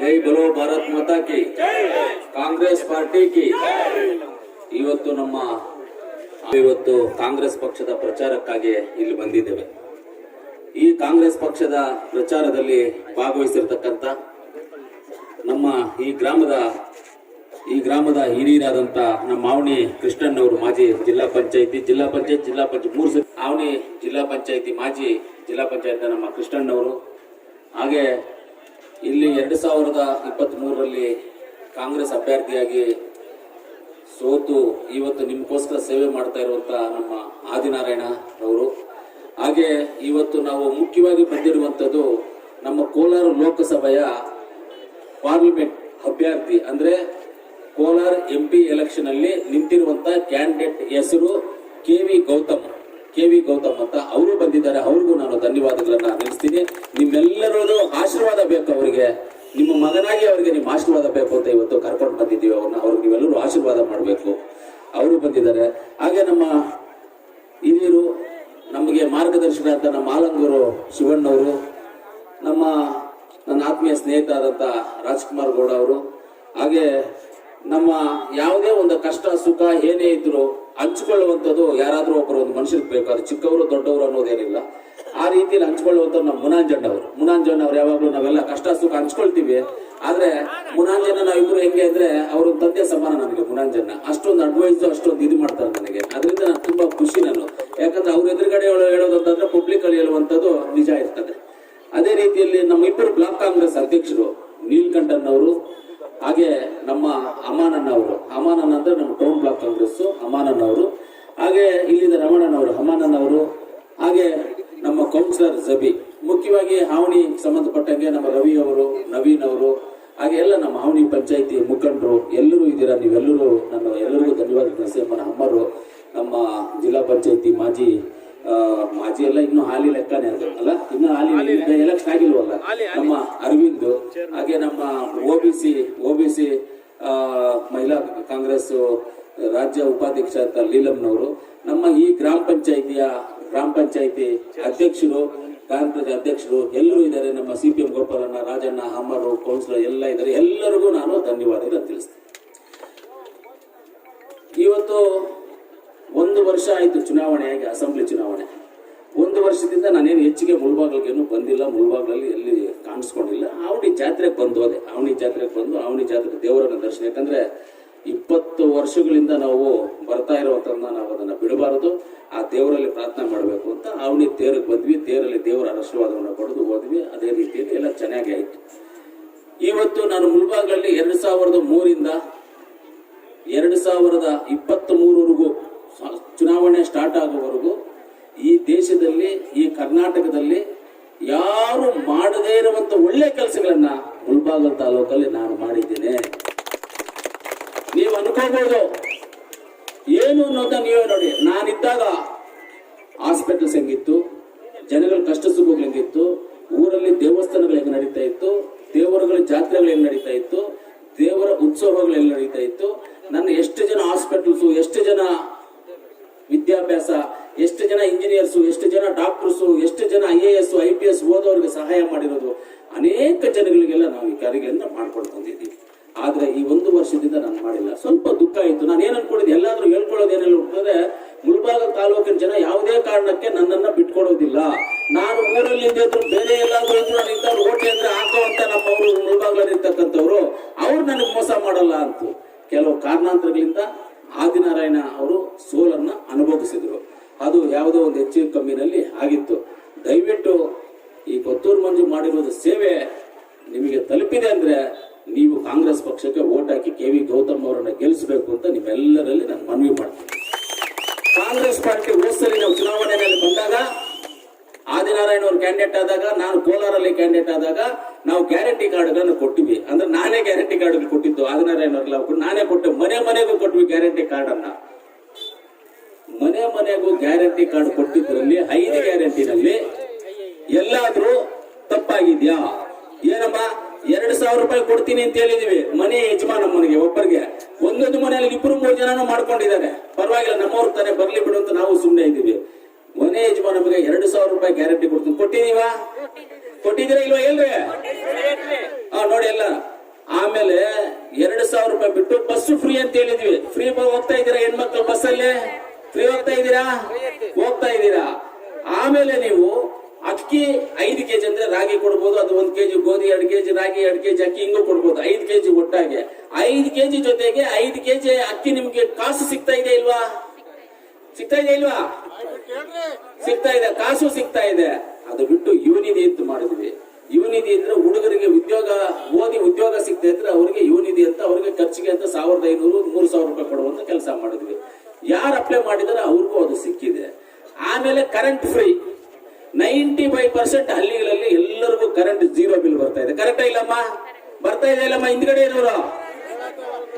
ಜೈ ಬಲೋ ಭಾರತ್ ಮಾತಾಕಿ ಕಾಂಗ್ರೆಸ್ ಪಾರ್ಟಿ ಕಿ. ಇವತ್ತು ನಮ್ಮ ಇವತ್ತು ಕಾಂಗ್ರೆಸ್ ಪಕ್ಷದ ಪ್ರಚಾರಕ್ಕಾಗಿ ಇಲ್ಲಿ ಬಂದಿದ್ದೇವೆ. ಈ ಕಾಂಗ್ರೆಸ್ ಪಕ್ಷದ ಪ್ರಚಾರದಲ್ಲಿ ಭಾಗವಹಿಸಿರ್ತಕ್ಕಂಥ ನಮ್ಮ ಈ ಗ್ರಾಮದ ಈ ಗ್ರಾಮದ ಹಿರಿಯರಾದಂತ ನಮ್ಮ ಮಾವಣಿ ಕೃಷ್ಣಣ್ಣವರು ಮಾಜಿ ಜಿಲ್ಲಾ ಪಂಚಾಯತಿ, ಜಿಲ್ಲಾ ಪಂಚಾಯತ್ ಜಿಲ್ಲಾ ಪಂಚಾಯತ್ ಮೂರು ಮಾವಣಿ ಜಿಲ್ಲಾ ಪಂಚಾಯತಿ ಮಾಜಿ ಜಿಲ್ಲಾ ಪಂಚಾಯತ್ ನಮ್ಮ ಕೃಷ್ಣಣ್ಣವರು ಹಾಗೆ ಇಲ್ಲಿ ಎರಡು ಸಾವಿರದ ಇಪ್ಪತ್ತ್ ಮೂರರಲ್ಲಿ ಕಾಂಗ್ರೆಸ್ ಅಭ್ಯರ್ಥಿಯಾಗಿ ಸೋತು ಇವತ್ತು ನಿಮಗೋಸ್ಕರ ಸೇವೆ ಮಾಡ್ತಾ ಇರುವಂತ ನಮ್ಮ ಆದಿನಾರಾಯಣ ಅವರು ಹಾಗೆ ಇವತ್ತು ನಾವು ಮುಖ್ಯವಾಗಿ ಬಂದಿರುವಂಥದ್ದು ನಮ್ಮ ಕೋಲಾರ ಲೋಕಸಭೆಯ ಪಾರ್ಲಿಮೆಂಟ್ ಅಭ್ಯರ್ಥಿ. ಅಂದ್ರೆ ಕೋಲಾರ ಎಂ ಪಿ ಎಲೆಕ್ಷನ್ ಅಲ್ಲಿ ನಿಂತಿರುವಂತ ಕ್ಯಾಂಡಿಡೇಟ್ ಹೆಸರು K V Gautam. K V Gautam ಅಂತ ಅವರು ಬಂದಿದ್ದಾರೆ. ಅವ್ರಿಗೂ ನಾನು ಧನ್ಯವಾದಗಳನ್ನ ನಿಲ್ಲಿಸ್ತೀನಿ ನಿಮ್ಮೆಲ್ಲರದು ಆಶೀರ್ವಾದ ಬೇಕು ಅವರಿಗೆ. ನಿಮ್ಮ ಮಗನಾಗಿ ಅವರಿಗೆ ನಿಮ್ಮ ಆಶೀರ್ವಾದ ಬೇಕು ಅಂತ ಇವತ್ತು ಕರ್ಕೊಂಡು ಬಂದಿದ್ದೀವಿ ಅವ್ರನ್ನ. ಅವ್ರಿಗೆ ನೀವೆಲ್ಲರೂ ಆಶೀರ್ವಾದ ಮಾಡಬೇಕು. ಅವರು ಬಂದಿದ್ದಾರೆ. ಹಾಗೆ ನಮ್ಮ ಹಿರಿಯರು, ನಮಗೆ ಮಾರ್ಗದರ್ಶನ ಅಂತ ನಮ್ಮ ಆಲಂಗೂರು ಶಿವಣ್ಣವರು, ನಮ್ಮ ನನ್ನ ಆತ್ಮೀಯ ಸ್ನೇಹಿತ ಆದಂತ ರಾಜ್ಕುಮಾರ್ ಗೌಡ ಅವರು, ಹಾಗೆ ನಮ್ಮ ಯಾವುದೇ ಒಂದು ಕಷ್ಟ, ಸುಖ, ಏನೇ ಇದ್ರು ಹಂಚ್ಕೊಳ್ಳುವಂಥದ್ದು ಯಾರಾದ್ರೂ ಒಬ್ಬರು ಒಂದು ಮನುಷ್ಯರ್ ಬೇಕು ಅದು ಚಿಕ್ಕವರು ದೊಡ್ಡವರು ಅನ್ನೋದೇನಿಲ್ಲ. ಆ ರೀತಿಯಲ್ಲಿ ಹಂಚ್ಕೊಳ್ಳುವಂಥ ನಮ್ಮ ಮುನಾಂಜಣ್ಣ ಅವರು. ಮುನಾಂಜಣ್ಣ ಅವ್ರು ಯಾವಾಗಲೂ ನಾವೆಲ್ಲ ಕಷ್ಟ ಸುಖ ಹಂಚ್ಕೊಳ್ತೀವಿ. ಆದ್ರೆ ಮುನಾಂಜಣ್ಣ ನಾವಿಬ್ರು ಹೆಂಗೆ ಅಂದ್ರೆ ಅವ್ರು ತಂದೆ ಸಮಾನ ನನಗೆ ಮುನಾಂಜಣ್ಣ ಅಷ್ಟೊಂದು ಅಡ್ವೈಸ್ ಅಷ್ಟೊಂದು ಇದು ಮಾಡ್ತಾರೆ ನನಗೆ. ಅದರಿಂದ ನಾನು ತುಂಬಾ ಖುಷಿ ನಾನು. ಯಾಕಂದ್ರೆ ಅವ್ರ ಎದುರುಗಡೆ ಹೇಳೋ- ಹೇಳೋದಂತಂದ್ರೆ ಪಬ್ಲಿಕ್ ಅಲ್ಲಿ ಹೇಳುವಂಥದ್ದು ನಿಜ ಇರ್ತದೆ. ಅದೇ ರೀತಿಯಲ್ಲಿ ನಮ್ಮ ಇಬ್ಬರು ಬ್ಲಾಕ್ ಕಾಂಗ್ರೆಸ್ ಅಧ್ಯಕ್ಷರು, ನೀಲ್ಕಂಠನ್ ಅವರು ಹಾಗೆ ನಮ್ಮ ಅಮಾನಣ್ಣ ಅವರು ಅಮಾನಣ್ಣ ಅಂದ್ರೆ ನಮ್ಮ ಟೌನ್ ಬ್ಲಾಕ್ ಕಾಂಗ್ರೆಸ್ ಅಮಾನಣ್ಣ ಅವರು ಹಾಗೆ ಇಲ್ಲಿಂದ ರಮಣ್ಣನವರು ಅಮಾನಣ್ಣ ಅವರು ಹಾಗೆ ನಮ್ಮ ಕೌನ್ಸಿಲರ್ ಜಬಿ. ಮುಖ್ಯವಾಗಿ ಹಾವಣಿ ಸಂಬಂಧಪಟ್ಟಂಗೆ ನಮ್ಮ ರವಿ ಅವರು, ನವೀನ್ ಅವರು. ಹಾಗೆ ಎಲ್ಲ ನಮ್ಮ ಹಾವಣಿ ಪಂಚಾಯಿತಿ ಮುಖಂಡರು. ಎಲ್ಲರೂ ಇದ್ದೀರಾ ನೀವೆಲ್ಲರೂ ನನ್ನ ಎಲ್ಲರಿಗೂ ಧನ್ಯವಾದ ನರಸಿಂಹನ ಅಮ್ಮರು, ನಮ್ಮ ಜಿಲ್ಲಾ ಪಂಚಾಯಿತಿ ಮಾಜಿ ಮಾಜಿ ಎಲ್ಲ ಇನ್ನು ಹಾಲಿ ಲೆಕ್ಕನೇ ಅದು ಅಲ್ಲ? ಇನ್ನು ಹಾಲಿ ಎಲೆಕ್ಷನ್ ಆಗಿಲ್ವಲ್ಲ? ನಮ್ಮ ಅರವಿಂದ್ ಹಾಗೆ ನಮ್ಮ O B C O B C ಮಹಿಳಾ ಕಾಂಗ್ರೆಸ್ ರಾಜ್ಯ ಉಪಾಧ್ಯಕ್ಷ ಅಂತ ಲೀಲಮ್ನವರು ನಮ್ಮ ಈ ಗ್ರಾಮ ಪಂಚಾಯಿತಿಯ ಗ್ರಾಮ ಪಂಚಾಯಿತಿ ಅಧ್ಯಕ್ಷರು ಕಾಂಗ್ರೆಸ್ ಅಧ್ಯಕ್ಷರು ಎಲ್ಲರೂ ಇದ್ದಾರೆ. ನಮ್ಮ C P M Gopalanna Rajanna ಅಮ್ಮರು councillor ಎಲ್ಲ ಇದ್ದಾರೆ. ಎಲ್ಲರಿಗೂ ನಾನು ಧನ್ಯವಾದ ತಿಳಿಸ್ತೇನೆ. ಇವತ್ತು ಒಂದು ವರ್ಷ ಆಯಿತು ಚುನಾವಣೆಯಾಗಿ, ಅಸೆಂಬ್ಲಿ ಚುನಾವಣೆ. ಒಂದು ವರ್ಷದಿಂದ ನಾನೇನು ಹೆಚ್ಚಿಗೆ ಮುಳ್ಬಾಗ್ಲಿಗೇನು ಬಂದಿಲ್ಲ, ಮುಳ್ಬಾಗ್ಲಲ್ಲಿ ಎಲ್ಲಿ ಕಾಣಿಸ್ಕೊಂಡಿಲ್ಲ. ಅವನಿ ಜಾತ್ರೆಗೆ ಬಂದು ಹೋದೆ ಅವನಿ ಜಾತ್ರೆಗೆ ಬಂದು ಅವನಿ ಜಾತ್ರೆ ದೇವರನ್ನ ದರ್ಶನ. ಯಾಕಂದ್ರೆ ಇಪ್ಪತ್ತು ವರ್ಷಗಳಿಂದ ನಾವು ಬರ್ತಾ ಇರೋದನ್ನ ನಾವು ಅದನ್ನ ಬಿಡಬಾರದು. ಆ ದೇವರಲ್ಲಿ ಪ್ರಾರ್ಥನೆ ಮಾಡಬೇಕು ಅಂತ ಅವನಿ ತೇರಿಗೆ ಬಂದ್ವಿ. ತೇರಲ್ಲಿ ದೇವರ ಆಶೀರ್ವಾದವನ್ನು ಪಡೆದು ಹೋದ್ವಿ. ಅದೇ ರೀತಿಯಲ್ಲಿ ಎಲ್ಲ ಚೆನ್ನಾಗಿ ಆಯ್ತು. ಇವತ್ತು ನಾನು ಮುಳ್ಬಾಗ್ಲಲ್ಲಿ ಎರಡು ಸಾವಿರದ ಮೂರಿಂದ, ಎರಡು ಸಾವಿರದ ಇಪ್ಪತ್ತ್ ಮೂರವರೆಗೂ ಚುನಾವಣೆ ಸ್ಟಾರ್ಟ್ ಆಗುವವರೆಗೂ ಈ ದೇಶದಲ್ಲಿ, ಈ ಕರ್ನಾಟಕದಲ್ಲಿ ಯಾರು ಮಾಡದೇ ಇರುವಂತ ಒಳ್ಳೆ ಕೆಲಸಗಳನ್ನ ಮುಲ್ಬಾಗಲ್ ತಾಲೂಕಲ್ಲಿ ನಾನು ಮಾಡಿದ್ದೇನೆ. ನೀವು ಅನ್ಕೋಬಹುದು. ಏನು ಅನ್ನೋದ ನೀವೇ ನೋಡಿ. ನಾನಿದ್ದಾಗ ಹಾಸ್ಪಿಟಲ್ಸ್ ಹೆಂಗಿತ್ತು ಜನಗಳ ಕಷ್ಟ ಸುಖಗಳು ಹೆಂಗಿತ್ತು ಊರಲ್ಲಿ ದೇವಸ್ಥಾನಗಳು ಹೆಂಗ್ ನಡೀತಾ ಇತ್ತು? ದೇವರುಗಳ ಜಾತ್ರೆಗಳು ಹೆಂಗ್ ನಡೀತಾ ಇತ್ತು? ದೇವರ ಉತ್ಸವಗಳು ಹೆಂಗ್ ನಡೀತಾ ಇತ್ತು? ನನ್ನ ಎಷ್ಟು ಜನ ಹಾಸ್ಪಿಟಲ್ಸ್, ಎಷ್ಟು ಜನ ವಿದ್ಯಾಭ್ಯಾಸ, ಎಷ್ಟು ಜನ ಇಂಜಿನಿಯರ್ಸ್ ಎಷ್ಟು ಜನ ಡಾಕ್ಟರ್ಸ್ ಎಷ್ಟು ಜನ I A S I P S ಓದೋರಿಗೆ ಸಹಾಯ ಮಾಡಿರೋದು ಅನೇಕ ಜನಗಳಿಗೆಲ್ಲ ನಾವು ಈ ಕಾರ್ಯಗಳನ್ನ ಮಾಡ್ಕೊಂಡು ಬಂದಿದ್ದೀವಿ ಆದ್ರೆ ಈ ಒಂದು ವರ್ಷದಿಂದ ನಾನು ಮಾಡಿಲ್ಲ. ಸ್ವಲ್ಪ ದುಃಖ ಆಯ್ತು. ನಾನು ಏನು ಅನ್ಕೊಂಡಿದ್ದೆ? ಎಲ್ಲಾದರೂ ಹೇಳ್ಕೊಳ್ಳೋದು ಏನೆಲ್ಲ. ಉಂಟಂದ್ರೆ ಮುಳಬಾಗ ತಾಲೂಕಿನ ಜನ ಯಾವುದೇ ಕಾರಣಕ್ಕೆ ನನ್ನನ್ನ ಬಿಟ್ಕೊಡೋದಿಲ್ಲ. ನಾನು ಊರಲ್ಲಿ ಇದ್ದಿದ್ರು ಬೇರೆ ಎಲ್ಲಾದ್ರೂ ಇದ್ರು ನಾನು ಓಟಿ ಅಂದ್ರೆ ಹಾಕುವಂತ ನಮ್ಮವರು ಮುಳಬಾಗ್ಲಲ್ಲಿ ಇರ್ತಕ್ಕಂಥವ್ರು, ಅವ್ರು ನನಗೆ ಮೋಸ ಮಾಡಲ್ಲ ಅಂತ. ಕೆಲವು ಕಾರಣಾಂತರಗಳಿಂದ ಆದಿನಾರಾಯಣ ಅವರು ಯಾವುದೋ ಒಂದು ಹೆಚ್ಚು ಕಮ್ಮಿನಲ್ಲಿ ಆಗಿತ್ತು. ದಯವಿಟ್ಟು ಈ ಕೊತ್ತೂರು ಮಂಜು ಮಾಡಿರೋದು ಸೇವೆ ನಿಮಗೆ ತಲುಪಿದೆ ಅಂದ್ರೆ ನೀವು ಕಾಂಗ್ರೆಸ್ ಪಕ್ಷಕ್ಕೆ ಓಟ್ ಹಾಕಿ ಕೆ ವಿ ಗೌತಮ್ ಅವರನ್ನ ಗೆಲ್ಲಿಸಬೇಕು ಅಂತ ನಿಮ್ಮೆಲ್ಲರಲ್ಲಿ ನಾನು ಮನವಿ ಮಾಡ್ತೀನಿ. ಕಾಂಗ್ರೆಸ್ ಪಾರ್ಟಿ ಹೋದ್ಸಲಿ ನಾವು ಚುನಾವಣೆಯಲ್ಲಿ ಬಂದಾಗ ಆದಿನಾರಾಯಣ ಅವರು ಕ್ಯಾಂಡಿಡೇಟ್ ಆದಾಗ, ನಾನು ಕೋಲಾರಲ್ಲಿ ಕ್ಯಾಂಡಿಡೇಟ್ ಆದಾಗ ನಾವು ಗ್ಯಾರಂಟಿ ಕಾರ್ಡ್ಗಳನ್ನು ಕೊಟ್ಟಿವಿ ಅಂದ್ರೆ ನಾನೇ ಗ್ಯಾರಂಟಿ ಕಾರ್ಡ್ ಕೊಟ್ಟಿದ್ದು ಆದಿನಾರಾಯಣ ಕೊಟ್ಟು ನಾನೇ ಕೊಟ್ಟೆ ಮನೆ ಮನೆಗೂ ಕೊಟ್ವಿ ಗ್ಯಾರಂಟಿ ಕಾರ್ಡ್ ಅನ್ನ. ಮನೆ ಮನೆಗೂ ಗ್ಯಾರಂಟಿ ಕಾರ್ಡ್ ಕೊಟ್ಟಿದ್ರಲ್ಲಿ ಐದು ಗ್ಯಾರಂಟಿನಲ್ಲಿ ಎಲ್ಲಾದ್ರೂ ತಪ್ಪಾಗಿದ್ಯಾ? ಏನಮ್ಮ, ಎರಡು ಸಾವಿರ ರೂಪಾಯಿ ಕೊಡ್ತೀನಿ ಅಂತ ಹೇಳಿದೀವಿ. ಮನೆ ಯಜಮಾನ ಮನೆಗೆ, ಒಬ್ಬರಿಗೆ. ಒಂದೊಂದು ಮನೆಯಲ್ಲಿ ಇಬ್ರು ಮೂರು ಜನನು ಮಾಡ್ಕೊಂಡಿದ್ದಾರೆ. ಪರವಾಗಿಲ್ಲ, ನಮ್ಮವ್ರ ತಾನೇ ಬರ್ಲಿ ಬಿಡು ಅಂತ ನಾವು ಸುಮ್ಮನೆ ಇದ್ದೀವಿ. ಮನೆ ಯಜಮಾನ ನಮಗೆ ಎರಡು ಸಾವಿರ ರೂಪಾಯಿ ಗ್ಯಾರಂಟಿ ಕೊಡ್ತೀನಿ. ಕೊಟ್ಟಿದೀವಾ ಕೊಟ್ಟಿದ್ದೀರಾ ಇಲ್ವಾ ಎಲ್ರಿ? ಹಾ ನೋಡಿ ಎಲ್ಲ. ಆಮೇಲೆ ಎರಡು ಸಾವಿರ ರೂಪಾಯಿ ಬಿಟ್ಟು ಬಸ್ ಫ್ರೀ ಅಂತ ಹೇಳಿದ್ವಿ. ಫ್ರೀ ಹೋಗ್ತಾ ಇದ್ದೀರಾ ಹೆಣ್ಮಕ್ಳು ಬಸ್ಸಲ್ಲಿ? ಹೋಗ್ತಾ ಇದ್ದೀರಾ? ಹೋಗ್ತಾ ಇದ್ದೀರಾ? ಆಮೇಲೆ ನೀವು ಅಕ್ಕಿ ಐದು ಕೆಜಿ ಅಂದ್ರೆ ರಾಗಿ ಕೊಡ್ಬೋದು, ಅದು ಒಂದ್ ಕೆಜಿ ಗೋಧಿ, ಎರಡು ಕೆಜಿ ರಾಗಿ, ಎರಡು ಕೆಜಿ ಅಕ್ಕಿ, ಹಿಂಗೂ ಕೊಡ್ಬೋದು, ಐದು ಕೆಜಿ ಒಟ್ಟಾಗೆ. ಐದು ಕೆಜಿ ಜೊತೆಗೆ ಐದು ಕೆಜಿ ಅಕ್ಕಿ ನಿಮ್ಗೆ ಕಾಸು ಸಿಗ್ತಾ ಇದೆ ಇಲ್ವಾ? ಸಿಗ್ತಾ ಇದೆ ಇಲ್ವಾ? ಸಿಗ್ತಾ ಇದೆ, ಕಾಸು ಸಿಗ್ತಾ ಇದೆ. ಅದು ಬಿಟ್ಟು ಯುವನಿಧಿ ಅಂತ ಮಾಡಿದ್ವಿ ಯುವನಿಧಿ ಅಂದ್ರೆ ಹುಡುಗರಿಗೆ ಉದ್ಯೋಗ, ಓದಿ ಉದ್ಯೋಗ ಸಿಗ್ತಾ ಇದ್ರೆ ಅವ್ರಿಗೆ ಯುವನಿಧಿ ಅಂತ, ಅವ್ರಿಗೆ ಖರ್ಚಿಗೆ ಅಂತ ಸಾವಿರದ ಐನೂರು, ಮೂರು ಸಾವಿರ ರೂಪಾಯಿ ಕೊಡುವಂತ ಕೆಲಸ ಮಾಡಿದ್ವಿ ಯಾರು ಅಪ್ಲೈ ಮಾಡಿದಾರೆ ಅವ್ರಿಗೂ ಅದು ಸಿಕ್ಕಿದೆ. ಆಮೇಲೆ current free ninety five percent ಹಳ್ಳಿಗಳಲ್ಲಿ ಎಲ್ಲರಿಗೂ ಕರೆಂಟ್ ಜೀರೋ ಬಿಲ್ ಬರ್ತಾ ಇದೆ. ಕರೆಕ್ಟಾ ಇಲ್ಲಮ್ಮ? ಬರ್ತಾ ಇದೆ ಇಲ್ಲಮ್ಮ ಹಿಂದ್ಗಡೆ ಇರೋರು.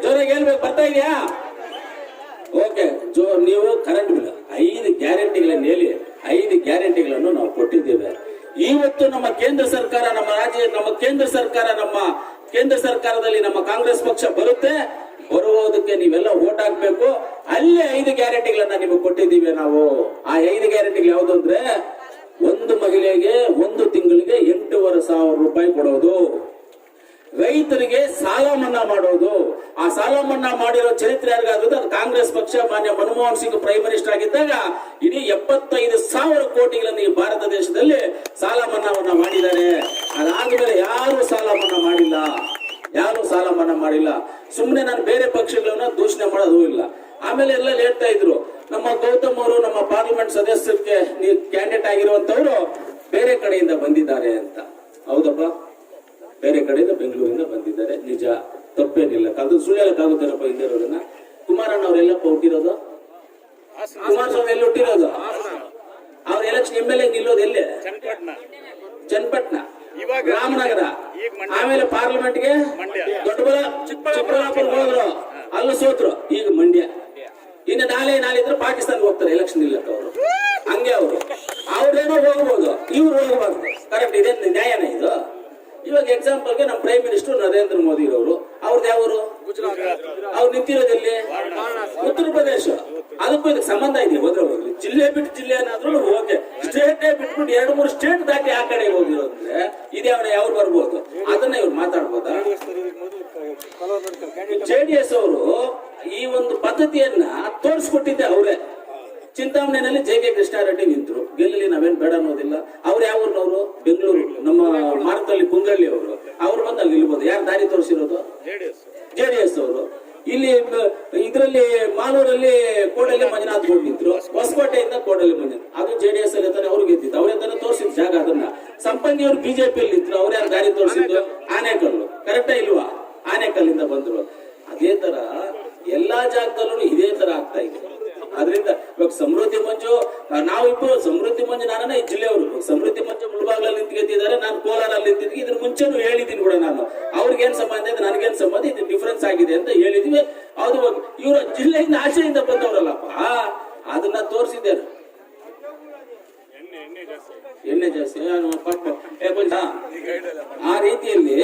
ಜೋರಾಗಿ ಹೇಳ್ಬೇಕು, ಬರ್ತಾ ಇದೆಯಾ? ಓಕೆ ಜೋ, ನೀವು ಕರೆಂಟ್ ಬಿಲ್ ಐದು ಗ್ಯಾರಂಟಿಗಳನ್ನು ಹೇಳಿ, ಐದು ಗ್ಯಾರಂಟಿಗಳನ್ನು ನಾವು ಕೊಟ್ಟಿದ್ದೇವೆ. ಇವತ್ತು ನಮ್ಮ ಕೇಂದ್ರ ಸರ್ಕಾರ ನಮ್ಮ ರಾಜ್ಯ, ನಮ್ಮ ಕೇಂದ್ರ ಸರ್ಕಾರ ನಮ್ಮ, ಕೇಂದ್ರ ಸರ್ಕಾರದಲ್ಲಿ ನಮ್ಮ ಕಾಂಗ್ರೆಸ್ ಪಕ್ಷ ಬರುತ್ತೆ. ಬರುವುದಕ್ಕೆ ನೀವೆಲ್ಲ ಓಟ್ ಹಾಕ್ಬೇಕು. ಅಲ್ಲೇ ಐದು ಗ್ಯಾರಂಟಿಗಳನ್ನ ನಿಮಗೆ ಕೊಟ್ಟಿದ್ದೀವಿ ನಾವು. ಆ ಐದು ಗ್ಯಾರಂಟಿಗಳು ಯಾವುದು ಅಂದ್ರೆ ಒಂದು ಮಹಿಳೆಗೆ ಒಂದು ತಿಂಗಳಿಗೆ ಎಂಟೂವರೆ ಸಾವಿರ ರೂಪಾಯಿ ಕೊಡೋದು. ರೈತರಿಗೆ ಸಾಲ ಮನ್ನಾ ಮಾಡೋದು. ಆ ಸಾಲ ಮನ್ನಾ ಮಾಡಿರೋ ಚರಿತ್ರೆ ಯಾರಿಗಾಗುತ್ತೆ ಅದು ಕಾಂಗ್ರೆಸ್ ಪಕ್ಷ ಮಾನ್ಯ ಮನಮೋಹನ್ ಸಿಂಗ್ ಪ್ರೈಮ್ ಮಿನಿಸ್ಟರ್ ಆಗಿದ್ದಾಗ ಇಡೀ ಎಪ್ಪತ್ತೈದು ಸಾವಿರ ಕೋಟಿಗಳನ್ನು ಈ ಭಾರತ ದೇಶದಲ್ಲಿ ಸಾಲ ಮನ್ನಾವನ್ನ ಮಾಡಿದ್ದಾರೆ. ಅದಾದ್ಮೇಲೆ ಯಾರು ಸಾಲ ಮನ್ನಾ ಮಾಡಿಲ್ಲ? ಯಾರು ಸಾಲ ಮನ್ನಾ ಮಾಡಿಲ್ಲ? ಸುಮ್ಮನೆ ನಾನು ಬೇರೆ ಪಕ್ಷಗಳನ್ನ ದೂಷಣೆ ಮಾಡೋದು ಇಲ್ಲ. ಆಮೇಲೆ ಎಲ್ಲ ಹೇಳ್ತಾ ಇದ್ರು ನಮ್ಮ ಗೌತಮ್ ಅವರು ನಮ್ಮ ಪಾರ್ಲಿಮೆಂಟ್ ಸದಸ್ಯರಿಗೆ ನೀವು ಕ್ಯಾಂಡಿಡೇಟ್ ಆಗಿರುವಂತವ್ರು ಬೇರೆ ಕಡೆಯಿಂದ ಬಂದಿದ್ದಾರೆ ಅಂತ. ಹೌದಪ್ಪ? ಬೇರೆ ಕಡೆಯಿಂದ ಬೆಂಗಳೂರಿಂದ ಬಂದಿದ್ದಾರೆ. ನಿಜ ತಪ್ಪೇನಿಲ್ಲ. ಕಲ್ದು ಸುಳ್ಳು ಹೇಳಕ್ಕಾಗುತ್ತೇನಪ್ಪ ಹಿಂದಿರೋದನ್ನ ಕುಮಾರಣ್ಣ ಅವರೆಲ್ಲಪ್ಪ ಹುಟ್ಟಿರೋದು? ಕುಮಾರಸ್ವಾಮಿ ಎಲ್ಲಿ ಹುಟ್ಟಿರೋದು? ಅವ್ರ ಎಂ ಎಲ್ ಎ ನಿಲ್ಲೋದು ಎಲ್ಲೇ? ಚನ್ನಪಟ್ಟಣ. ರಾಮನಗರ. ಆಮೇಲೆ ಪಾರ್ಲಿಮೆಂಟ್ಗೆ ಗೆ ದೊಡ್ಡಬಲ ಚಿಕ್ಕಬಳ್ಳಾಪುರ ಹೋದ್ರು. ಅಲ್ಲೂ ಸೋತ್ರು. ಈಗ ಮಂಡ್ಯ. ಇನ್ನು ನಾಳೆ ನಾಳಿದ್ರೆ ಪಾಕಿಸ್ತಾನ್ಗೆ ಹೋಗ್ತಾರೆ ಎಲೆಕ್ಷನ್ ನಿಲ್ಲಕ್ಕೆ ಅವರು. ಹಂಗೆ ಅವರು. ಅವ್ರೇನೋ ಹೋಗ್ಬೋದು. ಇವ್ರು ಹೋಗಬಾರ್ದು. ಕರೆಕ್ಟ್ ಇದೇ ನ್ಯಾಯನ ಇದು? ಇವಾಗ ಎಕ್ಸಾಂಪಲ್ಗೆ ನಮ್ಮ ಪ್ರೈಮ್ ಮಿನಿಸ್ಟರ್ ನರೇಂದ್ರ ಮೋದಿ ಅವರು ಅವ್ರದ್ದು ಯಾವರು? ಅವ್ರು ನಿಂತಿರೋದೆಲ್ಲಿ ಉತ್ತರ ಪ್ರದೇಶ. ಅದಕ್ಕೂ ಇದಕ್ಕೆ ಸಂಬಂಧ ಇದೆ ಹೋದ್ರೆ ಹೋಗ್ಲಿ? ಜಿಲ್ಲೆ ಬಿಟ್ಟು ಜಿಲ್ಲೆ ಏನಾದ್ರೂ ಓಕೆ ಬಿಟ್ಬಿಟ್ಟು ಎರಡು ಮೂರು ಸ್ಟೇಟ್ ದಾಟಿ ಆ ಕಡೆ ಹೋಗಿರೋದ್ರೆ ಇದೇ ಅವನ ಯಾವ್ರು ಬರ್ಬೋದು? ಅದನ್ನ ಇವ್ರು ಮಾತಾಡ್ಬೋದಾ? ಜೆಡಿಎಸ್ ಅವರು ಈ ಒಂದು ಪದ್ಧತಿಯನ್ನ ತೋರಿಸ್ಕೊಟ್ಟಿದ್ದೆ ಅವರೇ. ಚಿಂತಾಮಣಿನಲ್ಲಿ ಜೆ ಕೆ ಕೃಷ್ಣಾರೆಡ್ಡಿ ನಿಂತರು. ಗೆಲ್ಲಲಿ ನಾವೇನ್ ಬೇಡ ಅನ್ನೋದಿಲ್ಲ. ಅವ್ರು ಯಾವ ಊರಿನವರು? ಬೆಂಗಳೂರು, ನಮ್ಮ ಮಾರುತಲ್ಲಿ ಕುಂಗಳ್ಳಿ ಅವರು. ಅವ್ರು ಬಂದು ಅಲ್ಲಿ ನಿಲ್ಬೋದು. ಯಾರು ದಾರಿ ತೋರಿಸಿರೋದು? ಜೆಡಿಎಸ್ ಅವರು. ಇಲ್ಲಿ, ಇದರಲ್ಲಿ ಮಾಲೂರಲ್ಲಿ ಕೋಡಲ್ಲಿ ಮಂಜುನಾಥ್ ಗೌಡ್ ನಿಂತರು ಹೊಸಕೋಟೆಯಿಂದ ಕೋಡಲ್ಲಿ ಮಂಜುನಾಥ್ ಅದು ಜೆಡಿಎಸ್ ಅಲ್ಲಿ ತಾನೆ ಅವ್ರು ಗೆದ್ದಿದ್ದು ಅವ್ರ ತಾನೆ ತೋರಿಸಿದ ಜಾಗ ಅದನ್ನ ಸಂಪಂಗಿ ಅವರು ಬಿಜೆಪಿಯಲ್ಲಿ ಇದ್ರು, ಅವ್ರು ಯಾರು ದಾರಿ ತೋರಿಸಿದ್ರು? ಆನೆಕಲ್ಲು. ಕರೆಕ್ಟಾ ಇಲ್ವಾ? ಆನೆಕಲ್ಲಿಂದ ಬಂದ್ರು. ಅದೇ ತರ ಎಲ್ಲಾ ಜಾಗದಲ್ಲೂ ಇದೇ ತರ ಆಗ್ತಾ ಇದೆ. ಅದರಿಂದ ಇವಾಗ ಸಮೃದ್ಧಿ ಮಂಜು ನಾವಿಬ್ಬರು ಸಮೃದ್ಧಿ ಮಂಜು ನಾನೇ ಈ ಜಿಲ್ಲೆಯವರು. ಸಮೃದ್ಧಿ ಮಂಜು ಮುಳಬಾಗ್ಲಲ್ಲಿ ನಿಂತು ಗೆದ್ದಿದ್ದಾರೆ ನಾನು ಕೋಲಾರಲ್ಲಿ ನಿಂತಿದ್ವಿ ಇದ್ರ ಮುಂಚೆನೂ ಹೇಳಿದ್ದೀನಿ ಕೂಡ ನಾನು. ಅವ್ರಿಗೇನ್ ಸಂಬಂಧ ಇದೆ, ನನಗೇನ್ ಸಂಬಂಧ ಇದು ಡಿಫ್ರೆನ್ಸ್ ಆಗಿದೆ ಅಂತ ಹೇಳಿದ್ವಿ. ಅದು ಇವರು ಜಿಲ್ಲೆಯಿಂದ ಆಚೆಯಿಂದ ಬಂದವರಲ್ಲಪ್ಪ ರೀತಿಯಲ್ಲಿ,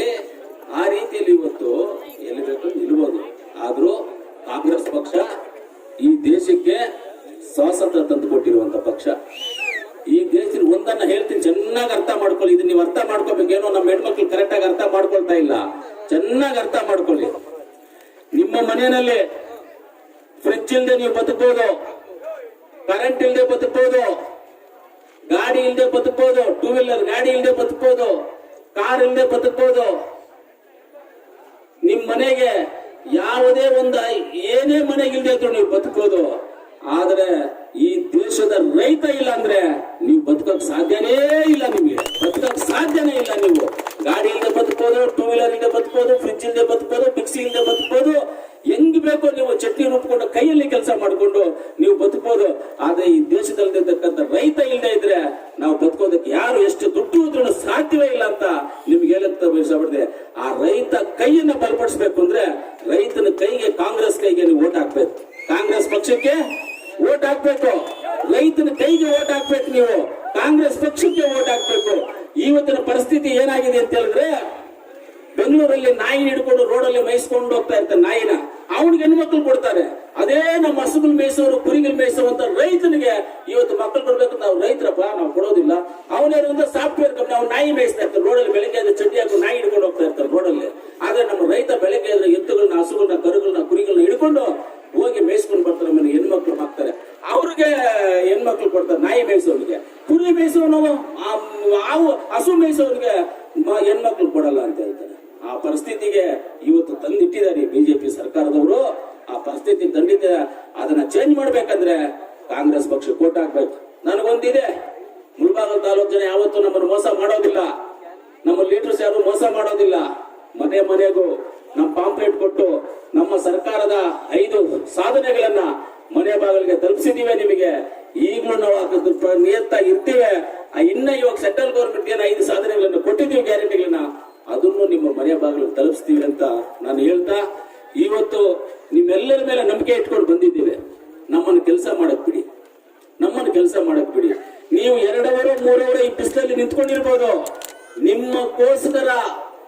ಆ ರೀತಿಯಲ್ಲಿ ಇವತ್ತು ಎಲ್ಲಿ ಬೇಕು ನಿಲ್ಬೋದು ಆದ್ರೂ ಕಾಂಗ್ರೆಸ್ ಪಕ್ಷ ಈ ದೇಶಕ್ಕೆ ಸ್ವಾತಂತ್ರ್ಯ ತಂದು ಕೊಟ್ಟಿರುವಂತ ಪಕ್ಷ. ಈ ದೇಶದ ಒಂದನ್ನ ಹೇಳ್ತೀನಿ, ಚೆನ್ನಾಗಿ ಅರ್ಥ ಮಾಡ್ಕೊಳ್ಳಿ. ಇದನ್ನ ನೀವು ಅರ್ಥ ಮಾಡ್ಕೋಬೇಕೇನೋ ನಮ್ಮ ಹೆಣ್ಮಕ್ಳು ಕರೆಕ್ಟ್ ಆಗಿ ಅರ್ಥ ಮಾಡ್ಕೊಳ್ತಾ ಇಲ್ಲ. ಚೆನ್ನಾಗಿ ಅರ್ಥ ಮಾಡ್ಕೊಳ್ಳಿ. ನಿಮ್ಮ ಮನೆಯಲ್ಲಿ ಫ್ರಿಡ್ಜ್ ಇಲ್ಲದೆ ನೀವು ಬದುಕಬಹುದು ಕರೆಂಟ್ ಇಲ್ಲದೆ ಬದುಕಬಹುದು ಗಾಡಿ ಇಲ್ಲದೆ ಬದುಕಬಹುದು ಟೂ ವೀಲರ್ ಗಾಡಿ ಇಲ್ಲದೆ ಬದುಕಬಹುದು ಕಾರ್ ಇಲ್ಲದೆ ಬದುಕ್ಬೋದು. ನಿಮ್ ಮನೆಗೆ ಯಾವುದೇ ಒಂದು ಏನೇ ಮನೆಗೆ ಇಲ್ಲದೆ ಇದ್ರು ನೀವು ಬದುಕೋದು ಆದ್ರೆ ಈ ದೇಶದ ರೈತ ಇಲ್ಲ ಅಂದ್ರೆ ನೀವು ಬದುಕಕ್ ಸಾಧ್ಯನೇ ಇಲ್ಲ ನಿಮ್ಗೆ ಬದುಕಕ್ ಸಾಧ್ಯನೇ ಇಲ್ಲ ನೀವು ಗಾಡಿ ಇಲ್ಲದೆ ಬದುಕೋದು ಟೂ ವೀಲರ್ ಇಲ್ಲದೆ ಬದುಕೋದು ಫ್ರಿಡ್ಜ್ ಇಲ್ಲದೆ ಬದುಕೋದು ಮಿಕ್ಸಿ ಇಲ್ಲದೆ ಬದುಕೋದು ಹೆಂಗ್ ಬೇಕೋ ನೀವು ಚಟ್ನಿ ರುಬ್ಕೊಂಡು ಕೈಯಲ್ಲಿ ಕೆಲಸ ಮಾಡ್ಕೊಂಡು ನೀವು ಬದುಕೋದು ಆದ್ರೆ ಈ ದೇಶದಲ್ಲಿರ್ತಕ್ಕಂಥ ರೈತ ಇಲ್ಲದೆ ಇದ್ರೆ ನಾವು ಬದುಕೋದಕ್ಕೆ ಯಾರು ಎಷ್ಟು ದುಡ್ಡು ಇದ್ರೂ ಸಾಧ್ಯವೇ ಇಲ್ಲ ಅಂತ ನಿಮ್ಗೆ ಹೇಳಕ್ ಬಯಸಬಿಡಿದೆ ಆ ರೈತ ಕೈಯನ್ನ ಬಲಪಡಿಸ್ಬೇಕು ಅಂದ್ರೆ ರೈತನ ಕೈಗೆ ಕಾಂಗ್ರೆಸ್ ಕೈಗೆ ನೀವು ಓಟ್ ಹಾಕ್ಬೇಕು ಕಾಂಗ್ರೆಸ್ ಪಕ್ಷಕ್ಕೆ ಓಟ್ ಹಾಕ್ಬೇಕು. ರೈತನ ಕೈಗೆ ಓಟ್ ಹಾಕ್ಬೇಕು ನೀವು. ಕಾಂಗ್ರೆಸ್ ಪಕ್ಷಕ್ಕೆ ಓಟ್ ಹಾಕ್ಬೇಕು. ಇವತ್ತಿನ ಪರಿಸ್ಥಿತಿ ಏನಾಗಿದೆ ಅಂತ ಹೇಳಿದ್ರೆ, ಬೆಂಗಳೂರಲ್ಲಿ ನಾಯಿ ಹಿಡ್ಕೊಂಡು ರೋಡಲ್ಲಿ ಮೇಯಿಸ್ಕೊಂಡು ಹೋಗ್ತಾ ಇರ್ತಾರೆ ನಾಯಿನ, ಅವನಿಗೆ ಹೆಣ್ಮಕ್ಳು ಕೊಡ್ತಾರೆ. ಅದೇ ನಮ್ಮ ಹಸುಗಳು ಮೇಯಿಸೋರು, ಕುರಿಗಳು ಮೇಯಿಸುವಂತ ರೈತನಿಗೆ ಇವತ್ತು ಮಕ್ಕಳು ಕೊಡ್ಬೇಕು ನಾವು ರೈತರಪ್ಪ ನಾವು ಕೊಡೋದಿಲ್ಲ. ಅವನೇನಂದ್ರೆ ಸಾಫ್ಟ್ವೇರ್ ಕಂಪ್ನಿ ಅವ್ನು ನಾಯಿ ಮೇಯಿಸ್ತಾ ಇರ್ತಾರೆ ರೋಡಲ್ಲಿ ಬೆಳಗ್ಗೆ ಆದ್ರೆ ಚಡ್ಡಿ ಹಾಕೊಂಡು ನಾಯಿ ಹಿಡ್ಕೊಂಡು ಹೋಗ್ತಾ ಇರ್ತಾರೆ ರೋಡಲ್ಲಿ. ಆದ್ರೆ ನಮ್ಮ ರೈತ ಬೆಳಗ್ಗೆ ಆದ್ರೆ ಎತ್ತುಗಳನ್ನ, ಹಸುಗಳನ್ನ, ಕರುಗಳನ್ನ, ಕುರಿಗಳನ್ನ ಮೇಯಿಸ್ಕೊಂಡು ಹೋಗಿ ಮೇಯಿಸ್ಕೊಂಡು ಬರ್ತಾರೆ ಮನೆ ಹೆಣ್ಮಕ್ಳು ಹಾಕ್ತಾರೆ ಅವ್ರಿಗೆ ಹೆಣ್ಮಕ್ಳು ಕೊಡ್ತಾರೆ ನಾಯಿ ಮೇಯಿಸೋರಿಗೆ ಹಾವು ಹಸು ಮೇಯಿಸೋರಿಗೆ ಹೆಣ್ಮಕ್ಳು ಕೊಡಲ್ಲ ಅಂತ ಹೇಳ್ತಾರೆ. ಆ ಪರಿಸ್ಥಿತಿಗೆ ಇವತ್ತು ತಂದಿಟ್ಟಿದ್ದಾರೆ ಬಿಜೆಪಿ ಸರ್ಕಾರದವರು. ಆ ಪರಿಸ್ಥಿತಿ ತಂದಿದ್ದ ಅದನ್ನ ಚೇಂಜ್ ಮಾಡ್ಬೇಕಂದ್ರೆ ಕಾಂಗ್ರೆಸ್ ಪಕ್ಷ ಕೋಟ್ ಹಾಕ್ಬೇಕು. ನನಗೊಂದಿದೆ. ಮುಳಬಾಗಲ್ ತಾಲೂಕು ಜನ ಯಾವತ್ತೂ ನಮ್ಮನ್ನು ಮೋಸ ಮಾಡೋದಿಲ್ಲ. ನಮ್ಮ ಲೀಡರ್ಸ್ ಯಾರು ಮೋಸ ಮಾಡೋದಿಲ್ಲ. ಮನೆ ಮನೆಗೂ ನಮ್ಮ ಪಾಂಪ್ಲೆಟ್ ಕೊಟ್ಟು ನಮ್ಮ ಸರ್ಕಾರದ ಐದು ಸಾಧನೆಗಳನ್ನ ಮನೆ ಬಾಗಿಲಿಗೆ ತಲುಪಿಸಿದೀವಿ ನಿಮಗೆ. ಈಗಲೂ ನಾವು ನಿಯತ್ತ ಇರ್ತೀವಿ. ಇನ್ನ ಇವಾಗ ಸೆಂಟ್ರಲ್ ಗೌರ್ಮೆಂಟ್ ಏನು ಐದು ಸಾಧನೆಗಳನ್ನು ಕೊಟ್ಟಿದ್ದೀವಿ, ಗ್ಯಾರಂಟಿಗಳನ್ನ. ಅದನ್ನು ನಿಮ್ಮ ಮನೆಯ ಬಾಗಿಲು ತಲುಪಿಸ್ತೀವಿ ಅಂತ ನಾನು ಹೇಳ್ತಾ, ಇವತ್ತು ನಿಮ್ಮೆಲ್ಲರ ಮೇಲೆ ನಂಬಿಕೆ ಇಟ್ಕೊಂಡು ಬಂದಿದ್ದೀವಿ. ನಮ್ಮನ್ನು ಕೆಲಸ ಮಾಡಕ್ ಬಿಡಿ. ನಮ್ಮನ್ನು ಕೆಲಸ ಮಾಡಕ್ ಬಿಡಿ. ನೀವು ಎರಡವರೆ, ಮೂರವರೆ ಈ ಬಿಸಿಲಲ್ಲಿ ನಿಂತ್ಕೊಂಡಿರ್ಬೋದು. ನಿಮ್ಮಕ್ಕೋಸ್ಕರ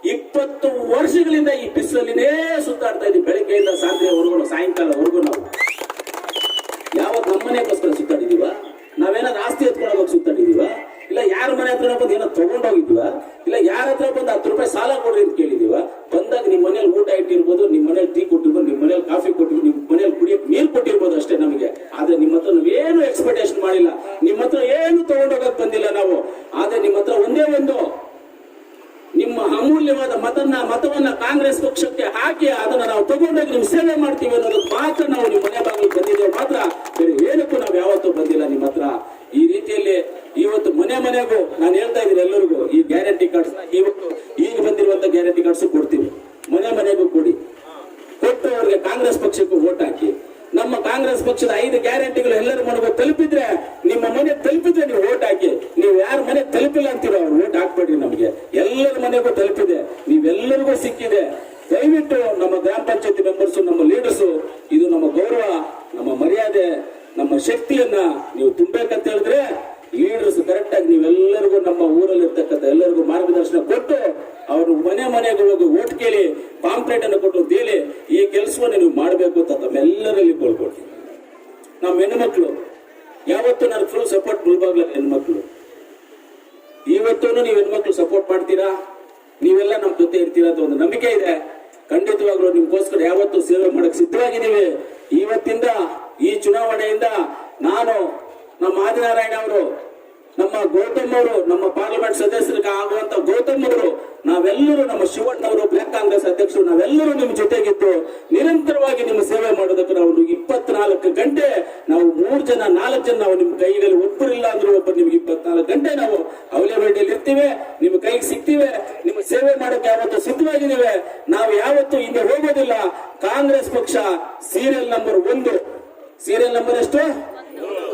ಇಪ್ಪತ್ತು ವರ್ಷಗಳಿಂದ ಈ ಬಿಸಿಲಲ್ಲಿನೇ ಸುತ್ತಾಡ್ತಾ ಇದ್ದೀವಿ. ಬೆಳಗ್ಗೆಯಿಂದ ಸಾಯಂಕಾಲ ಸಾಯಂಕಾಲವರೆಗೂ ನಾವು. ಯಾವಾಗ ನಮ್ಮನೆಗೋಸ್ಕರ ಸುತ್ತಾಡಿದೀವ? ನಾವೇನಾದ್ರು ಆಸ್ತಿ ಎತ್ಕೊಂಡು ಸುತ್ತಾಡಿದೀವ? ಇಲ್ಲ, ಯಾರ ಮನೆ ಹತ್ರ ಬಂದು ಏನೋ ತಗೊಂಡೋಗಿದ್ವ ಇಲ್ಲ, ಯಾರ ಹತ್ರ ಬಂದು ಹತ್ತು ರೂಪಾಯಿ ಸಾಲ ಕೊಡ್ರಿ ಅಂತ ಕೇಳಿದೀವ? ಬಂದಾಗ ನಿಮ್ಮ ಮನೇಲಿ ಊಟ ಇಟ್ಟಿರ್ಬೋದು ನಿಮ್ಮ ಮನೇಲಿ ಟೀ ಕೊಟ್ಟಿರ್ಬೋದು ನಿಮ್ಮ ಮನೇಲಿ ಕಾಫಿ ಕೊಟ್ಟಿರ್ಬೋದು ನಿಮ್ಮ ಮನೇಲಿ ಕುಡಿಯಕ್ ನೀರ್ ಕೊಟ್ಟಿರ್ಬೋದು ಅಷ್ಟೇ ನಮಗೆ. ಆದ್ರೆ ನಿಮ್ಮ ಹತ್ರ ನಾವೇನು ಎಕ್ಸ್ಪೆಕ್ಟೇಷನ್ ಮಾಡಿಲ್ಲ. ನಿಮ್ಮ ಹತ್ರ ಏನು ತಗೊಂಡೋಗಕ್ ಬಂದಿಲ್ಲ ನಾವು. ಆದ್ರೆ ನಿಮ್ಮ ಹತ್ರ ಒಂದೇ ಒಂದು ನಿಮ್ಮ ಅಮೂಲ್ಯವಾದ ಮತನ್ನ, ಮತವನ್ನ ಕಾಂಗ್ರೆಸ್ ಪಕ್ಷಕ್ಕೆ ಹಾಕಿ ಅದನ್ನ ನಾವು ತಗೊಂಡೋಗಿ ನಿಮ್ ಸೇವೆ ಮಾಡ್ತೀವಿ ಅನ್ನೋದು ಮಾತ್ರ ನಾವು ನಿಮ್ಮ ಮನೆ ಬಾಗಿಲು ಬಂದಿದ್ದೇವೆ ಮಾತ್ರ. ಬೇರೆ ಏನಕ್ಕೂ ನಾವು ಯಾವತ್ತೂ ಬಂದಿಲ್ಲ ನಿಮ್ಮ ಹತ್ರ. ಈ ರೀತಿಯಲ್ಲಿ ಇವತ್ತು ಮನೆ ಮನೆಗೂ ನಾನು ಹೇಳ್ತಾ ಇದ್ದೀನಿ ಎಲ್ಲರಿಗೂ, ಈ ಗ್ಯಾರಂಟಿ ಕಾರ್ಡ್ಸ್ ಇವತ್ತು ಈಗ ಬಂದಿರುವಂತ ಗ್ಯಾರಂಟಿ ಕಾರ್ಡ್ಸ್ ಕೊಡ್ತೀವಿ ಮನೆ ಮನೆಗೂ ಕೊಡಿ. ಕೊಟ್ಟು ಅವ್ರಿಗೆ ಕಾಂಗ್ರೆಸ್ ಪಕ್ಷಕ್ಕೂ ವೋಟ್ ಹಾಕಿ. ನಮ್ಮ ಕಾಂಗ್ರೆಸ್ ಪಕ್ಷದ ಐದು ಗ್ಯಾರಂಟಿಗಳು ಎಲ್ಲರೂ ಮನೆಗೂ ತಲುಪಿದ್ರೆ, ನಿಮ್ಮ ಮನೆ ತಲುಪಿದ್ರೆ ನೀವು ವೋಟ್ ಹಾಕಿ. ನೀವು ಯಾರ ಮನೆ ತಲುಪಿಲ್ಲ ಅಂತೀರೋ ಅವ್ರು ವೋಟ್ ಹಾಕ್ಬೇಡ್ರಿ ನಮಗೆ ಎಲ್ಲರ ಮನೆಗೂ ತಲುಪಿದೆ ನೀವೆಲ್ಲರಿಗೂ ಸಿಕ್ಕಿದೆ ದಯವಿಟ್ಟು ನಮ್ಮ ಗ್ರಾಮ ಪಂಚಾಯತಿ ಮೆಂಬರ್ಸ್ ನಮ್ಮ ಲೀಡರ್ಸ್ ಇದು ನಮ್ಮ ಗೌರವ ನಮ್ಮ ಮರ್ಯಾದೆ ನಮ್ಮ ಶಕ್ತಿಯನ್ನ ನೀವು ತುಂಬಬೇಕಂತ ಹೇಳಿದ್ರೆ ಲೀಡರ್ಸ್ ಕರೆಕ್ಟ್ ಆಗಿ ನೀವೆಲ್ಲರಿಗೂ ನಮ್ಮ ಊರಲ್ಲಿ ಇರ್ತಕ್ಕಂಥ ಎಲ್ಲರಿಗೂ ಮಾರ್ಗದರ್ಶನ ಕೊಟ್ಟು ಅವರು ಮನೆ ಮನೆಗೆ ಹೋಗಿ ಓಟ್ ಕೇಳಿ ಪಾಂಪ್ಲೆಟ್ ಅನ್ನು ಕೊಟ್ಟು ಅಂತ ಹೇಳಿ ಈ ಕೆಲಸವನ್ನು ನೀವು ಮಾಡಬೇಕು ಅಂತ ತಮ್ಮೆಲ್ಲರಲ್ಲಿ ಕೋಲ್ಕೊಡ್ತೀನಿ ನಮ್ಮ ಹೆಣ್ಮಕ್ಳು ಯಾವತ್ತು ನಾನು ಫುಲ್ ಸಪೋರ್ಟ್ ಮುಳ್ಬಾಗ್ಲ ಹೆಣ್ಮಕ್ಳು ಇವತ್ತೂ ನೀವು ಹೆಣ್ಮಕ್ಳು ಸಪೋರ್ಟ್ ಮಾಡ್ತೀರಾ? ನೀವೆಲ್ಲ ನಮ್ಮ ಜೊತೆ ಇರ್ತೀರಾ ಅಂತ ಒಂದು ನಂಬಿಕೆ ಇದೆ. ಖಂಡಿತವಾಗ್ಲೂ ನಿಮ್ಗೋಸ್ಕರ ಯಾವತ್ತೂ ಸೇವೆ ಮಾಡಕ್ ಸಿದ್ಧವಾಗಿದ್ದೀವಿ. ಇವತ್ತಿಂದ ಈ ಚುನಾವಣೆಯಿಂದ ನಾನು ನಮ್ಮ ಆದಿನಾರಾಯಣ ಅವರು, ನಮ್ಮ ಗೌತಮ್ ಅವರು, ನಮ್ಮ ಪಾರ್ಲಿಮೆಂಟ್ ಸದಸ್ಯರಿಗೆ ಆಗುವಂತ ಗೌತಮ್ ಅವರು ನಾವೆಲ್ಲರೂ ನಮ್ಮ ಶಿವಣ್ಣ ಅವರು ಬ್ಲಾಕ್ ಕಾಂಗ್ರೆಸ್ ಅಧ್ಯಕ್ಷರು, ನಾವೆಲ್ಲರೂ ನಿಮ್ಮ ಜೊತೆಗಿದ್ದು ನಿರಂತರವಾಗಿ ನಿಮ್ಮ ಸೇವೆ ಮಾಡೋದಕ್ಕೆ ನಾವು ಇಪ್ಪತ್ನಾಲ್ಕು ಗಂಟೆ, ನಾವು ಮೂರ್ ಜನ, ನಾಲ್ಕು ಜನ ನಾವು ನಿಮ್ ಕೈಗಳಲ್ಲಿ ಒಬ್ಬರಿಲ್ಲ ಅಂದ್ರೂ ಒಬ್ಬರು ನಿಮ್ಗೆ ಇಪ್ಪತ್ನಾಲ್ಕು ಗಂಟೆ ನಾವು ಅವೈಲೇಬಿಲಿಟಿಯಲ್ಲಿ ಇರ್ತೀವಿ, ನಿಮ್ಮ ಕೈಗೆ ಸಿಗ್ತೀವಿ, ನಿಮ್ಮ ಸೇವೆ ಮಾಡೋಕೆ ಯಾವತ್ತು ಸಿದ್ಧವಾಗಿದ್ದೀವಿ. ನಾವು ಯಾವತ್ತು ಹಿಂದೆ ಹೋಗೋದಿಲ್ಲ. ಕಾಂಗ್ರೆಸ್ ಪಕ್ಷ ಸೀರಿಯಲ್ ನಂಬರ್ ಒಂದು. ಸೀರಿಯಲ್ ನಂಬರ್ ಎಷ್ಟು?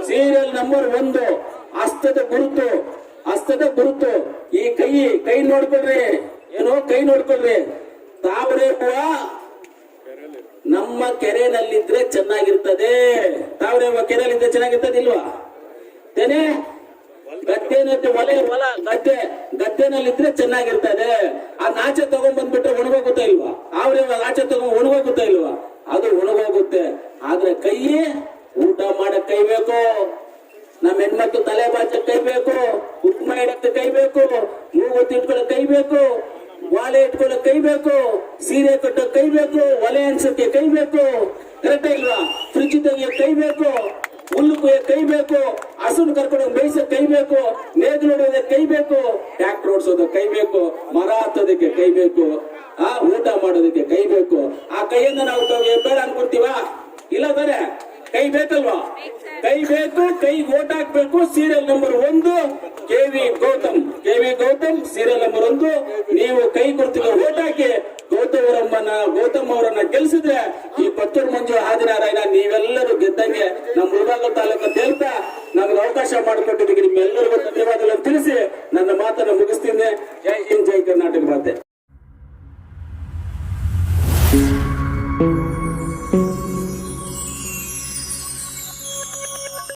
ಸೀರಿಯಲ್ ನಂಬರ್ ಒಂದು. ಹಸ್ತದ ಗುರುತು. ಹಸ್ತದ ಗುರುತು. ಈ ಕೈ ಕೈ ನೋಡ್ಕೊಳ್ರಿ. ಏನೋ ಕೈ ನೋಡ್ಕೊಳ್ರಿ. ತಾವರೆ ಹೂವ? ನಮ್ಮ ಕೆರೆನಲ್ಲಿದ್ರೆ ಚೆನ್ನಾಗಿರ್ತದೆ. ತಾವರೆ ಹೂವ ಕೆರೆಯಲ್ಲಿದ್ರೆ ಚೆನ್ನಾಗಿರ್ತದೆ ಇಲ್ವಾ? ತೇನೆ? ಗದ್ದೆನಲ್ಲಿ ಒಲೆ, ಹೊಲ, ಗದ್ದೆ, ಗದ್ದೆನಲ್ಲಿದ್ರೆ ಚೆನ್ನಾಗಿರ್ತದೆ. ಆ ನಾಚೆ ತಗೊಂಡ್ ಬಂದ್ಬಿಟ್ರೆ ಒಣಗೋಗುತ್ತಾ ಇಲ್ವಾ? ಅವ್ರೆ ನಾಚೆ ತಗೊಂಡ್ ಒಣಗೋಗುತ್ತಾ ಇಲ್ವಾ? ಅದು ಒಣಗೋಗುತ್ತೆ. ಆದ್ರೆ ಕೈಯೇ ಊಟ ಮಾಡಕ್ ಕೈ ಬೇಕು ನಮ್ಮ ಹೆಣ್ಮಕ್ಳು ತಲೆ ಬಾಚ ಕೈ ಬೇಕು ಉಪ್ಮ ಇಡಕ್ಕೆ ಕೈ ಬೇಕು ಮೂಗು ಇಟ್ಕೊಳಕ್ ಕೈ ಬೇಕು ವಾಲೆ ಇಟ್ಕೊಳಕ್ ಕೈ ಬೇಕು ಸೀರೆ ಕಟ್ಟಕ್ ಕೈ ಬೇಕು ಒಲೆ ಅನ್ಸಕ್ಕೆ ಕೈ ಬೇಕು ಕರೆಕ್ಟ್ ಇಲ್ವಾ ಫ್ರಿಜ್ ತೆಗಿಯಕ್ ಕೈ ಬೇಕು ಹುಲ್ಲು ಕುಯ್ಯಕ್ ಕೈ ಬೇಕು ಹಸುನ್ ಕರ್ಕೊಂಡು ಮೇಯ್ಸಕ್ ಕೈ ಬೇಕು ನೇಗಿಲು ಹೊಡೆಯೋದಕ್ಕೆ ಕೈ ಬೇಕು ಟ್ಯಾಕ್ಟರ್ ಓಡಿಸೋದಕ್ಕೆ ಕೈ ಬೇಕು ಮರ ಹತ್ತೋದಕ್ಕೆ ಕೈ ಬೇಕು ಆ ಊಟ ಮಾಡೋದಕ್ಕೆ ಕೈ ಬೇಕು ಆ ಕೈಯಿಂದ ನಾವು ಬೇಡ ಅನ್ಕೊಡ್ತೀವಾ ಇಲ್ಲ ತಾನೆ ಕೈ ಬೇಕಲ್ವಾ? ಕೈ ಬೇಕು, ಕೈ ಓಟ್ ಹಾಕ್ಬೇಕು ಸೀರಿಯಲ್ ನಂಬರ್ ಒಂದು, K V Gautam. K V Gautam serial number ಒಂದು. ನೀವು ಕೈ ಕೊಡ್ತೀವಿ ಓಟ್ ಹಾಕಿ ಗೌತಮ್ ಗೌತಮ್ ಅವರನ್ನ ಗೆಲ್ಸಿದ್ರೆ ಈ ಪತ್ತೂರು ಮಂಜು ಆದಿನಾರಾಯಣ ನೀವೆಲ್ಲರೂ ಗೆದ್ದಂಗೆ ನಮ್ಮ ಮುಳಬಾಗಲ್ ತಾಲೂಕು ತೇಲ್ತಾ ನಮ್ಗೆ ಅವಕಾಶ ಮಾಡಿಕೊಟ್ಟಿದ್ದಕ್ಕೆ ನಿಮ್ಮೆಲ್ಲರಿಗೂ ಧನ್ಯವಾದಗಳನ್ನು ತಿಳಿಸಿ ನನ್ನ ಮಾತನ್ನು ಮುಗಿಸ್ತೀನಿ. ಜೈ ಹಿಂದ್, ಜೈ ಕರ್ನಾಟಕ ಮಾತೆ